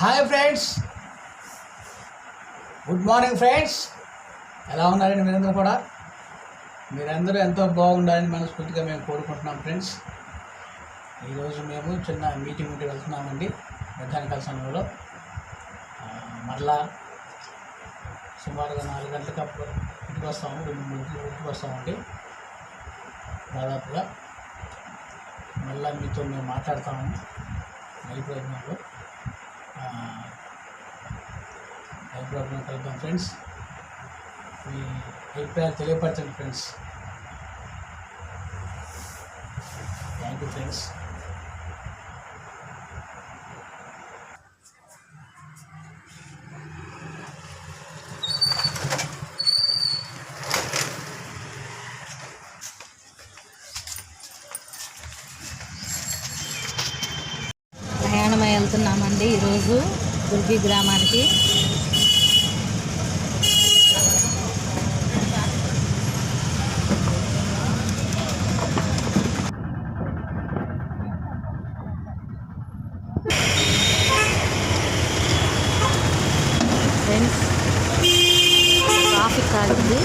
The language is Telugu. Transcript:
Hi friends good morning friends ఎలా ఉన్నారండి మీరందరూ కూడా? మీరందరూ ఎంతో బాగుండాలని మనస్ఫూర్తిగా మేము కోరుకుంటున్నాం ఫ్రెండ్స్ ఈరోజు మేము చిన్న మీటింగ్ ఉంటే వెళ్తున్నామండి మెకానికల్ సమయంలో. మరలా సుమారుగా నాలుగు గంటలకు అప్పుడు ఇంటికి వస్తాము రెండు మూడు గంటలకు ఇంటికి వస్తామండి. దాదాపుగా మళ్ళీ మీతో మేము మాట్లాడతాము. లైవ్ లైవ్ కలుద్దాం ఫ్రెండ్స్ మీ అభిప్రాయాలు తెలియపరచండి ఫ్రెండ్స్ థ్యాంక్ యూ ఫ్రెండ్స్ వెళ్తున్నామండి ఈరోజు దుర్గి గ్రామానికి. ఫ్రెండ్స్ ట్రాఫిక్ ఆగింది